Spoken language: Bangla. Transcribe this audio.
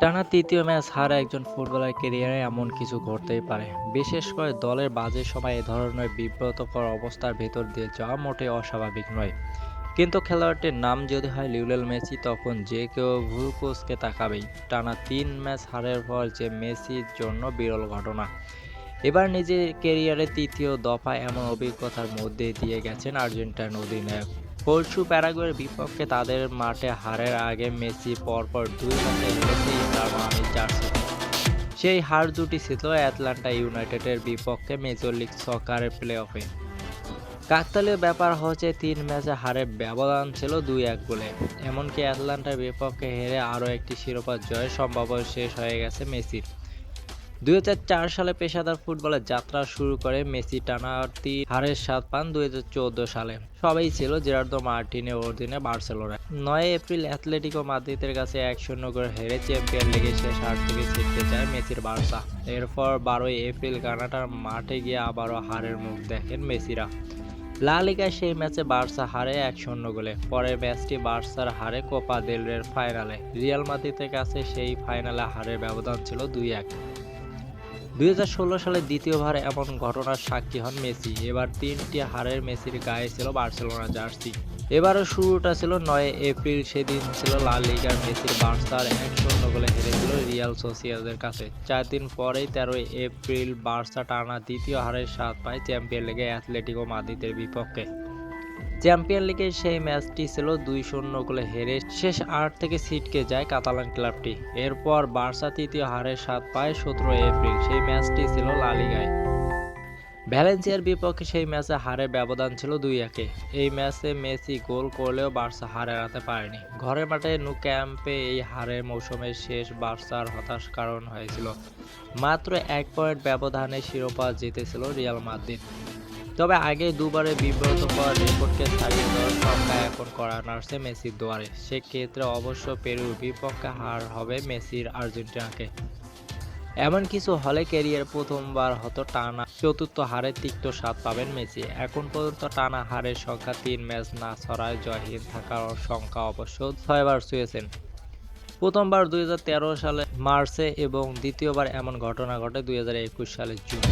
টানা তৃতীয় ম্যাচ হারা একজন ফুটবলার কেরিয়ারে এমন কিছু ঘটতেই পারে। বিশেষ করে দলের বাজে সময় এ ধরনের বিব্রতকর অবস্থার ভেতর দিয়ে যাওয়া মোটেই অস্বাভাবিক নয়। কিন্তু খেলোয়াড়টির নাম যদি হয় লিওনেল মেসি, তখন যে কেউ ভুল কোচকে তাকাবেই। টানা তিন ম্যাচ হারের পর যে মেসির জন্য বিরল ঘটনা। এবার নিজের কেরিয়ারে তৃতীয় দফা এমন অভিজ্ঞতার মধ্যে দিয়ে গেছেন আর্জেন্টাইন অধিনায়ক। পরশু প্যারাগুয়ের বিপক্ষে তাদের মাঠে হারের আগে মেসি পরপর দুই ম্যাচে হেরেছে ইন্টার মায়ামি জার্সিতে। সেই হার দুটি ছিল অ্যাটলান্টা ইউনাইটেডের বিপক্ষে মেজর লিগ সকারের প্লে অফে কাকতালীয় ব্যাপার হচ্ছে তিন ম্যাচে হারের ব্যবধান ছিল দুই এক বলে এমনকি অ্যাটলান্টার বিপক্ষে হেরে আরও একটি শিরোপা জয়ের সম্ভাবনা শেষ হয়ে গেছে মেসির। দুই হাজার চার সালে পেশাদার ফুটবলের যাত্রা শুরু করে মেসি টানা তিন হারের স্বাদ পান দুই সালে। সবাই ছিল জেরার্দো মার্টিনের অধীনে বার্সেলোনা নয় এপ্রিল অ্যাথলেটিকো মাদ্রিদের কাছে এক শূন্য করে হেরে চ্যাম্পিয়ন লিগে শেষ আট থেকে ছিটকে যায় মেসির বার্সা। এরপর বারোই এপ্রিল কানাটার মাঠে গিয়ে আবারও হারের মুখ দেখেন মেসিরা। লা লিগায় সেই ম্যাচে বার্সা হারে এক শূন্য গোলে। পরের ম্যাচটি বার্সার হারে কোপা দেল রের ফাইনালে। রিয়াল মাদ্রিদের কাছে সেই ফাইনালে হারের ব্যবধান ছিল দুই এক। দুই হাজার ষোলো সালে দ্বিতীয়বার এমন ঘটনার সাক্ষী হন মেসি। এবার তিনটি হারের মেসির গায়ে ছিল বার্সেলোনা জার্সি। এবারও শুরুটা ছিল নয় এপ্রিল, সেদিন ছিল লা লিগার মেসির বার্সার এক শূন্য গোলে হেরেছিল রিয়াল সোসিয়াদের কাছে। চার দিন পরেই তেরোই এপ্রিল বার্সা টানা দ্বিতীয় হারের স্বাদ পায় চ্যাম্পিয়ন লিগে অ্যাথলেটিকো মাদ্রিদের বিপক্ষে। চ্যাম্পিয়ন লিগের সেই ম্যাচটি ছিল দুই শূন্য গোলে হেরে শেষ আট থেকে ছিটকে যায় কাতালান ক্লাবটি। এরপর বার্সা তৃতীয় হারের স্বাদ পায় সতেরো এপ্রিল। সেই ম্যাচটি ছিল লালিগায় ভ্যালেন্সিয়ার বিপক্ষে সেই ম্যাচে হারের ব্যবধান ছিল দুই একে। এই ম্যাচে মেসি গোল করলেও বার্সা হার এড়াতে পারেনি। ঘরের মাঠে নু ক্যাম্পে এই হারের মৌসুমের শেষ বার্সার হতাশ কারণ হয়েছিল। মাত্র এক পয়েন্ট ব্যবধানে শিরোপা জিতেছিল রিয়াল মাদ্রিদ। তবে আগে দুবারে বিব্রতকর রেকর্ডকে ছাড়িয়ে দেওয়ার সংখ্যা এখন করা নাড়ছে মেসির দুয়ারে। সেক্ষেত্রে অবশ্য পেরুর বিপক্ষে হার হবে মেসির আর্জেন্টিনাকে। এমন কিছু হলে ক্যারিয়ার প্রথমবার হতো টানা, চতুর্থ হারে তিক্ত স্বাদ পাবেন মেসি। এখন পর্যন্ত টানা হারের সংখ্যা তিন ম্যাচ না ছড়ায় জয়হীন থাকার সংখ্যা অবশ্য ছয়বার ছুঁয়েছেন। প্রথমবার দুই হাজার তেরো সালে মার্চে এবং দ্বিতীয়বার এমন ঘটনা ঘটে দুই হাজার একুশ সালে জুন।